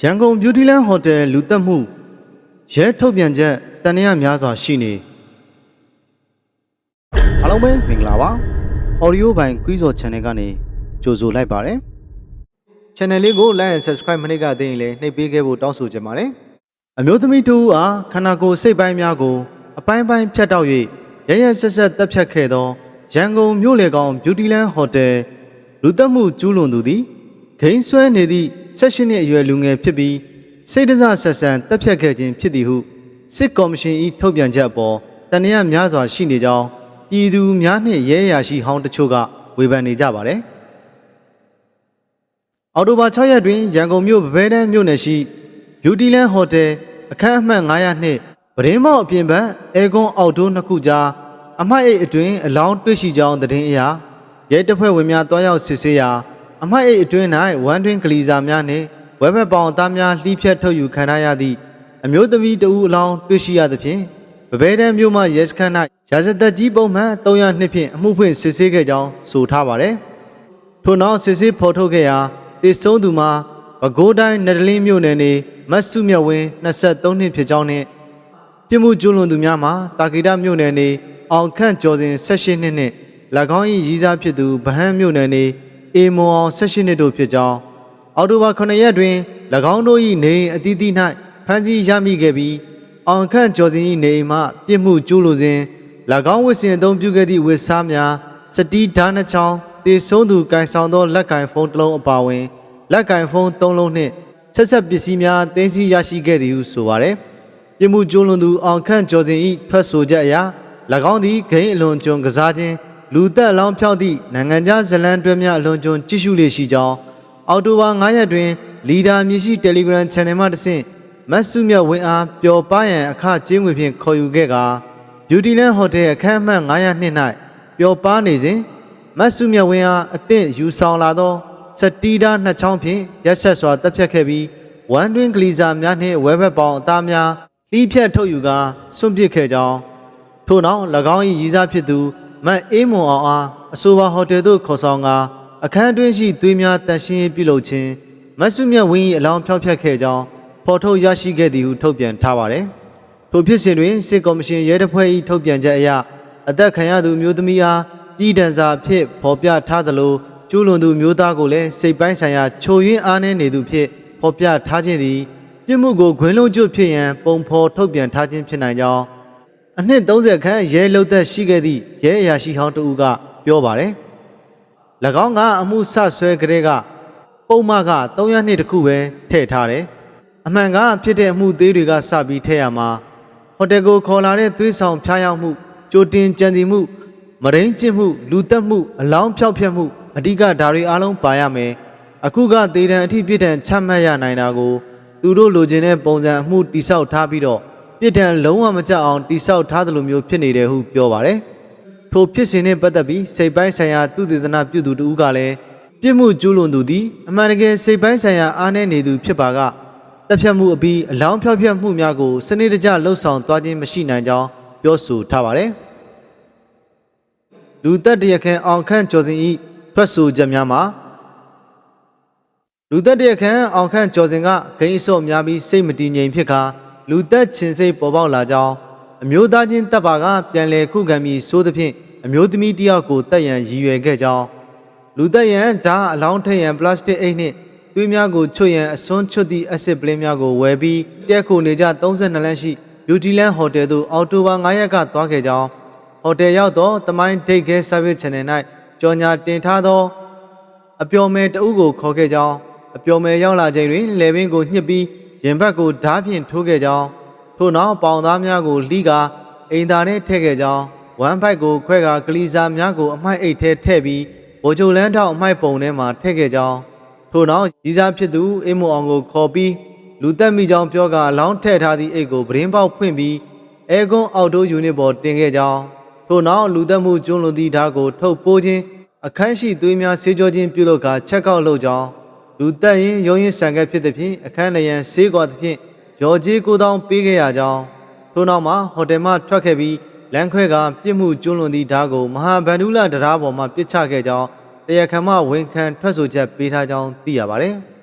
ရန်ကုန် Beauty Land Hotel လူသက်မှုရဲထုတ်ပြန်ချက်တန်ရများစွာရှိနေအားလုံးပဲမင်္ဂလာပါ Audio ဘိုင် Quiz or Channel ကနေကြိုဆိုလိုက်ပါတယ် Channel လေးကို Like and Subscribe မနှိပ်ကသေးရင်လည်းနှိပ်ပေးခဲ့ဖို့တောင်းဆိုချင်ပါတယ်အမျိုးသမီးတူအားခန္ဓာကိုယ်စိတ်ပိုင်းများကို အပိုင်းပိုင်းဖြတ်တောက်၍ရရဆက်ဆက်တက်ဖြတ်ခဲ့သောရန်ကုန်မြို့လေကောင် Beauty Land Hotel လူသက်မှုကျူးလွန်သူသည်ဂိမ်းဆွဲနေသည့် ၁၈နှစ်အရွယ်လူငယ်ဖြစ်ပြီးစိတ်ဒဇဆက်ဆန်တပ်ဖြတ်ခဲ့ခြင်းဖြစ်သည်ဟုစစ်ကော်မရှင်၏ထုတ်ပြန်ချက်အပေါ်တန်ရများစွာရှိနေကြောင်းပြည်သူများနှင့်ရဲအရာရှိဟောင်းတချို့ကဝေဖန်နေကြပါတယ်။အော်တိုဘာ6ရက်တွင်ရန်ကုန်မြို့ဗဘဲတန်းမြို့နယ်ရှိ Beautyland Hotel အခန်းအမှတ်900နှင့်ပရင်းမောက်အပြင်ဘက်အဲကွန်အောက်တိုးနှစ်ခုကြားအမှတ်အိတ်အတွင်းအလောင်းတွေ့ရှိကြောင်းသတင်းအရရဲတပ်ဖွဲ့ဝင်များတွားရောက်စစ်ဆေးရာ အမှတ်အိတ်အတွင်း၌ဝမ်တွင်ကလီစာများနှင့်ဝက်ဘက်ပေါင်သားများလှိဖြတ်ထုတ်ယူခံထားရသည့်အမျိုးသမီးတဦးအလောင်းတွေ့ရှိရသဖြင့်ဗဘဲတန်းမြို့မှရဲစခန်း၌ရာဇသက်ကြီးပုံမှန်302ဖြင့်အမှုဖွင့်စစ်ဆေးခဲ့ကြောင်းဆိုထားပါသည်ထို့နောက်စစ်ဆေးဖော်ထုတ်ခဲ့ရာတေဆုံးသူမှာပဲခူးတိုင်းနဒလင်းမြို့နယ်နေမတ်စုမြတ်ဝင်း23နှစ်ဖြစ်ကြောင်းနှင့်ပြစ်မှုကျူးလွန်သူများမှာတာဂီတမြို့နယ်နေအောင်ခန့်ကျော်စဉ်16နှစ်နှင့်၎င်း၏ရည်စားဖြစ်သူဗဟန်းမြို့နယ်နေ အေမွန်အောင်16နှစ်တို့ဖြစ်ကြောင်းအောက်တိုဘာ9ရက်တွင်၎င်းတို့၏နေအိမ်အသီးသီး၌ဖမ်းဆီးရမိခဲ့ပြီးအောင်ခန့်ကျော်စဉ်၏နေအိမ်မှပြစ်မှုကျူးလွန်စဉ်၎င်းဝစ်စင်အသုံးပြုခဲ့သည့်ဝစ်စားများစတီးဓာတ်နှချောင်းတေဆုံးသူကင်ဆောင်သောလက်ကင်ဖုန်းတစ်လုံးအပါအဝင် လက်ကင်ဖုန်း၃လုံးနှင့်ဆက်ဆက်ပစ္စည်းများတင်စီရရှိခဲ့သည်ဟုဆိုပါရယ်ပြစ်မှုကျူးလွန်သူအောင်ခန့်ကျော်စဉ်၏ထွက်ဆိုချက်အရ၎င်းသည်ဂိမ်းအလွန်ကျွံကစားခြင်း လူသက်အလောင်းဖြောက်သည့်နိုင်ငံခြားဇလံတွဲများအလွန်ကျွံကြည့်ရှုလေရှိကြောင်းအော်တိုဘာ9ရက်တွင်လီဒါမြေရှိ Telegram Channel မှတဆင့်မတ်စုမြတ်ဝင်းအားပျော်ပါရန်အခကြေးငွေဖြင့်ခေါ်ယူခဲ့ကာ Beautyland Hotel အခန်းအမှတ်900နှစ်၌ပျော်ပါနေစဉ်မတ်စုမြတ်ဝင်းအားအသင့်ယူဆောင်လာသောစတီးဒါနှစ်ချောင်းဖြင့်ရက်ဆက်စွာတပ်ဖြတ်ခဲ့ပြီးဝမ်တွင်ကလီစာများနှင့်ဝဲဘက်ပေါင်အသားများလှီးဖြတ်ထုတ်ယူကာစွန့်ပစ်ခဲ့ကြောင်းထို့နောက်၎င်း၏ရည်စားဖြစ်သူ မတ်အေးမွန်အောင်အားအဆိုပါဟိုတယ်သို့ခေါ်ဆောင်ကာအခန်းတွင်းရှိသွေးများတန်ရှင်းရေးပြုလုပ်ခြင်းမတ်စုမြတ်ဝင်း၏အလောင်းဖျောက်ဖျက်ခဲ့ကြောင်းဖော်ထုတ်ရရှိခဲ့သည်ဟုထုတ်ပြန်ထားပါသည်ထိုဖြစ်စဉ်တွင်စစ်ကော်မရှင်ရဲတပ်ဖွဲ့၏ထုတ်ပြန်ချက်အရအသက်ခံရသူမျိုးသမီးအားပြည်ဒဏ်စာဖြင့်ဖော်ပြထားသလိုကျူးလွန်သူမျိုးသားကိုလည်းစိတ်ပိုင်းဆိုင်ရာချိုယွင်းအားနည်းနေသူဖြင့်ဖော်ပြထားခြင်းသည်ပြစ်မှုကိုခွင်းလုံးကျွတ်ဖြစ်ရန်ပုံဖော်ထုတ်ပြန်ထားခြင်းဖြစ်နိုင်ကြောင်း အနှစ်30ခန့်ရဲလုံသက်ရှိခဲ့သည့်ရဲအရာရှိဟောင်းတဦးကပြောပါတယ်။၎င်းကအမှုဆဆွဲကလေးကပုံမှန်က300နှစ်တခုပဲထည့်ထားတယ်။အမှန်ကဖြစ်တဲ့အမှုသေးတွေကစပြီးထည့်ရမှာဟိုတယ်ကိုခေါ်လာတဲ့သွေးဆောင်ဖျားယောက်မှုကြိုတင်ကြံစီမှုမရင်းကျင့်မှုလူတက်မှုအလောင်းဖြောက်ဖျက်မှုအဓိကဒါတွေအားလုံးပါရမယ်။အခုကသေတံအထိပြစ်ဒဏ်ချမှတ်ရနိုင်တာကိုသူတို့လိုချင်တဲ့ပုံစံအမှုတိဆောက်ထားပြီးတော့ ပြစ်ဒဏ်လုံးဝမကြအောင်တိဆောက်ထားသလိုမျိုးဖြစ်နေတယ်ဟုပြောပါတယ်။ထိုဖြစ်စဉ်နဲ့ပတ်သက်ပြီးစိတ်ပိုင်းဆိုင်ရာသူတေသနာပြုသူတဦးကလည်းပြစ်မှုကျူးလွန်သူသည်အမှန်တကယ်စိတ်ပိုင်းဆိုင်ရာအားနည်းနေသူဖြစ်ပါကတပ်ဖြတ်မှုအပြီးအလောင်းဖြောက်ဖြတ်မှုများကိုစနစ်တကျလှုပ်ဆောင်သွားခြင်းမရှိနိုင်ကြောင်းပြောဆိုထားပါတယ်။လူသက်တရခန်အောင်ခန့်ကျော်စင်ဤထွက်ဆိုချက်များမှာလူသက်တရခန့်အောင်ခန့်ကျော်စင်ကဂိမ်းအစော့များပြီးစိတ်မတည်ငြိမ်ဖြစ်ကာ လူသက်ချင်စိတ်ပေါ်ပေါက်လာကြောင်းအမျိုးသားချင်းတပ်ပါကပြန်လည်ခုခံပြီးစိုးသဖြင့်အမျိုးသမီးတစ်ယောက်ကိုတက်ရန်ရည်ရွယ်ခဲ့ကြောင်းလူသက်ရန်ဓာတ်အလောင်းထည့်ရန်ပလတ်စတစ်အိတ်နှင့်သွေးများကိုချွတ်ရန်အစွန်းချွတ်သည့်အက်ဆစ်ပလင်းများကိုဝယ်ပြီးတက်ခုနေကြ32လမ်းရှိ Beautyland Hotel သို့အော်တိုဘာ9ရက်ကသွားခဲ့ကြောင်းဟိုတယ်ရောက်သောတမိုင်းဒိတ်ခဲ service channel ၌ကြော်ညာတင်ထားသောအပျော်မယ်တအုပ်ကိုခေါ်ခဲ့ကြောင်းအပျော်မယ်ရောက်လာချိန်တွင်လေပင်ကိုညှစ်ပြီး ရင်ဘတ်ကိုဓားဖြင့်ထိုးခဲ့ကြောင်းထို့နောက်ပေါင်သားများကိုလှီးကာအိမ်သာထဲထည့်ခဲ့ကြောင်းဝမ်ဖိုက်ကိုခွဲကာကလီစာများကိုအမိုက်အိတ်ထဲထည့်ပြီးဗိုလ်ချုပ်လန်းထောက်အမိုက်ပုံထဲမှာထည့်ခဲ့ကြောင်းထို့နောက်ရီစားဖြစ်သူအိမ်မအောင်ကိုခေါ်ပြီးလူတက်မိကြောင်းပြောကာလောင်းထည့်ထားသည့်အိတ်ကိုပရင်းပေါက်ဖွင့်ပြီးအဲကွန်အော်တိုယူနစ်ပေါ်တင်ခဲ့ကြောင်းထို့နောက်လူတက်မှုကျွန်းလွန်သည့်ဓာတ်ကိုထုတ်ပိုးခြင်းအခန်းရှိသွေးများဆေးကြောခြင်းပြုလုပ်ကာချက်ကောက်လုပ်ကြောင်း လူတက်ရင်ရုံရင်ဆန်ကက်ဖြစ်သည်ဖြင့်အခန်းလျံဆေးကွာသည်ဖြင့်ရော်ကြီးကိုတောင်းပေးခဲ့ရကြောင်းထို့နောက်မှာဟိုတယ်မှထွက်ခဲ့ပြီးလမ်းခွဲကပြစ်မှုကျွလွန်သည့်ဓာတ်ကိုမဟာဗန္ဓုလတရားပေါ်မှပစ်ချခဲ့ကြောင်းတရားခံမဝန်ခံထွက်ဆိုချက်ပေးထားကြောင်းသိရပါတယ်။